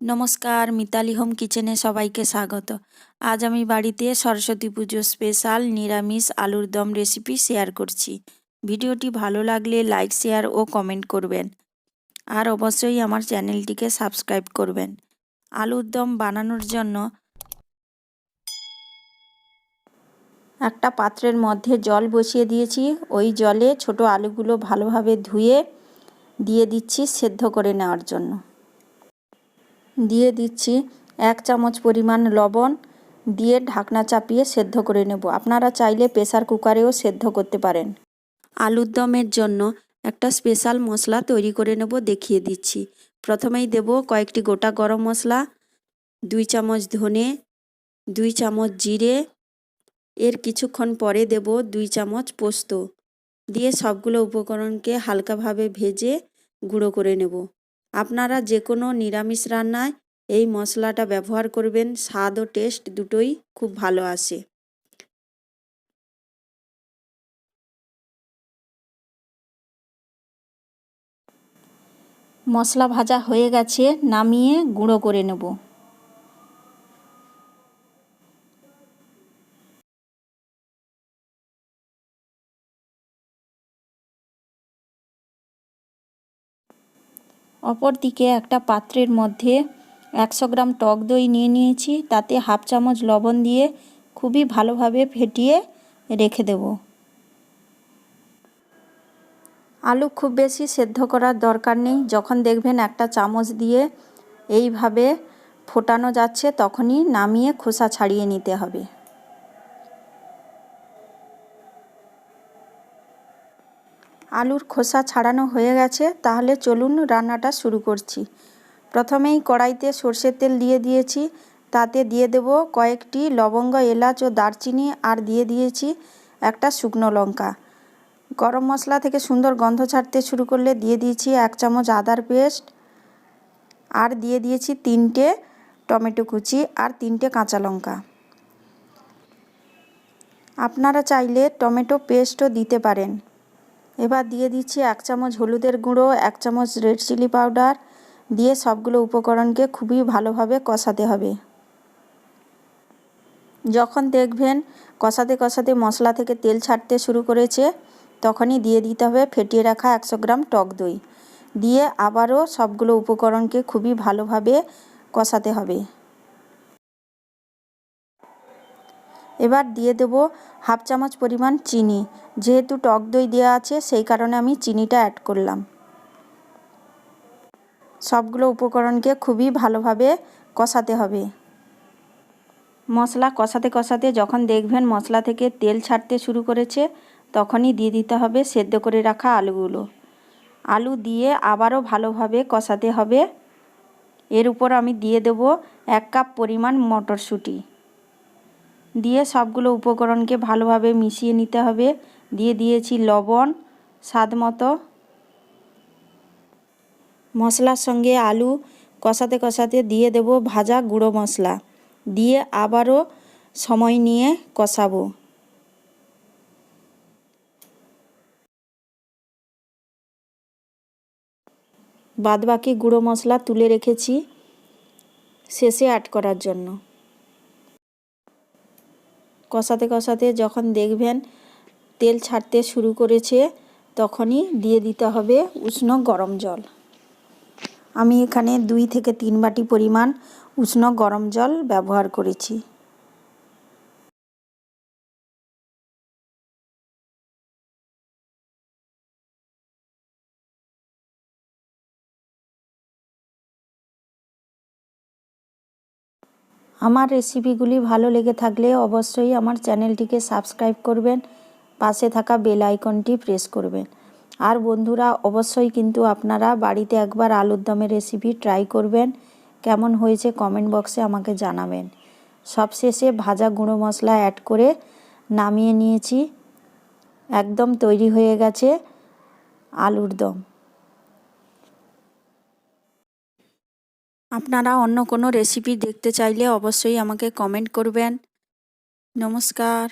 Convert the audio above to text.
নমস্কার, মিতালি হোম কিচেনে সবাইকে স্বাগত। আজ আমি বাড়িতে সরস্বতী পুজো স্পেশাল নিরামিষ আলুর দম রেসিপি শেয়ার করছি। ভিডিওটি ভালো লাগলে লাইক, শেয়ার ও কমেন্ট করবেন। আর অবশ্যই আমার চ্যানেলটিকে সাবস্ক্রাইব করবেন। আলুর দম বানানোর জন্য একটা পাত্রের মধ্যে জল বসিয়ে দিয়েছি। ওই জলে ছোট আলুগুলো ভালোভাবে ধুয়ে দিয়ে দিচ্ছি সেদ্ধ করে নেওয়ার জন্য। দিয়ে দিচ্ছি এক চামচ পরিমাণ লবণ দিয়ে ঢাকনা চাপিয়ে সেদ্ধ করে নেব। আপনারা চাইলে প্রেসার কুকারেও সেদ্ধ করতে পারেন। আলুর দমের জন্য একটা স্পেশাল মশলা তৈরি করে নেব, দেখিয়ে দিচ্ছি। প্রথমেই দেব কয়েকটি গোটা গরম মশলা, দুই চামচ ধনে, দুই চামচ জিরে, এর কিছুক্ষণ পরে দেব দুই চামচ পোস্ত। দিয়ে সবগুলো উপকরণকে হালকাভাবে ভেজে গুঁড়ো করে নেব। আপনারা যে কোনো নিরামিষ রান্নায় এই মশলাটা ব্যবহার করবেন। স্বাদ ও টেস্ট দুটোই খুব ভালো আসে। মশলা ভাজা হয়ে গেছে, নামিয়ে গুঁড়ো করে নেব। অপর দিকে একটা পাত্রের মধ্যে একশো গ্রাম টক দই নিয়ে নিয়েছি, তাতে হাফ চামচ লবণ দিয়ে খুবই ভালোভাবে ফেটিয়ে রেখে দেব। আলু খুব বেশি সেদ্ধ করার দরকার নেই, যখন দেখবেন একটা চামচ দিয়ে এইভাবে ফোটানো যাচ্ছে, তখনই নামিয়ে খোসা ছাড়িয়ে নিতে হবে। আলুর খোসা ছাড়ানো হয়ে গেছে, তাহলে চলুন রান্নাটা শুরু করছি। প্রথমেই কড়াইতে সর্ষের তেল দিয়ে দিয়েছি, তাতে দিয়ে দেব কয়েকটি লবঙ্গ, এলাচ ও দারচিনি, আর দিয়ে দিয়েছি একটা শুকনো লঙ্কা। গরম মশলা থেকে সুন্দর গন্ধ ছাড়তে শুরু করলে দিয়ে দিয়েছি এক চামচ আদার পেস্ট, আর দিয়ে দিয়েছি তিনটে টমেটো কুচি আর তিনটে কাঁচা লঙ্কা। আপনারা চাইলে টমেটো পেস্টও দিতে পারেন। এবার দিয়ে দিচ্ছি এক চামচ হলুদের গুঁড়ো, এক চামচ রেড চিলি পাউডার দিয়ে সবগুলো উপকরণকে খুবই ভালোভাবে কষাতে হবে। যখন দেখবেন কষাতে কষাতে মশলা থেকে তেল ছাড়তে শুরু করেছে, তখনই দিয়ে দিতে হবে ফেটিয়ে রাখা একশো গ্রাম টক দই। দিয়ে আবারও সবগুলো উপকরণকে খুবই ভালোভাবে কষাতে হবে। এবার দিয়ে দেব হাফ চামচ পরিমাণ চিনি। যেহেতু টক দই দেওয়া আছে, সেই কারণে আমি চিনিটা অ্যাড করলাম। সবগুলো উপকরণকে খুবই ভালোভাবে কষাতে হবে। মশলা কষাতে কষাতে যখন দেখবেন মশলা থেকে তেল ছাড়তে শুরু করেছে, তখনই দিয়ে দিতে হবে সেদ্ধ করে রাখা আলুগুলো। আলু দিয়ে আবারও ভালোভাবে কষাতে হবে। এর উপর আমি দিয়ে দেব এক কাপ পরিমাণ মটরশুঁটি। দিয়ে সবগুলো উপকরণকে ভালোভাবে মিশিয়ে নিতে হবে। দিয়ে দিয়েছি লবণ, স্বাদ মতো। মশলার সঙ্গে আলু কষাতে কষাতে দিয়ে দেব ভাজা গুঁড়ো মশলা। দিয়ে আবারও সময় নিয়ে কষাবো। বাদবাকি গুঁড়ো মশলা তুলে রেখেছি শেষে অ্যাড করার জন্য। কষাতে কষাতে যখন দেখবেন তেল ছাড়তে শুরু করেছে, তখনই দিয়ে দিতে হবে উষ্ণ গরম জল। আমি এখানে দুই থেকে তিন বাটি পরিমাণ উষ্ণ গরম জল ব্যবহার করেছি। আমার রেসিপিগুলি ভালো লেগে থাকলে অবশ্যই আমার চ্যানেলটিকে সাবস্ক্রাইব করবেন, পাশে থাকা বেল আইকনটি প্রেস করবেন। আর বন্ধুরা, অবশ্যই কিন্তু আপনারা বাড়িতে একবার আলুর দমের রেসিপি ট্রাই করবেন, কেমন হয়েছে কমেন্ট বক্সে আমাকে জানাবেন। সবশেষে ভাজা গুঁড়ো মশলা অ্যাড করে নামিয়ে নিয়েছি, একদম তৈরি হয়ে গেছে আলুর দম। আপনারা অন্য কোনো রেসিপি দেখতে চাইলে অবশ্যই আমাকে কমেন্ট করবেন। নমস্কার।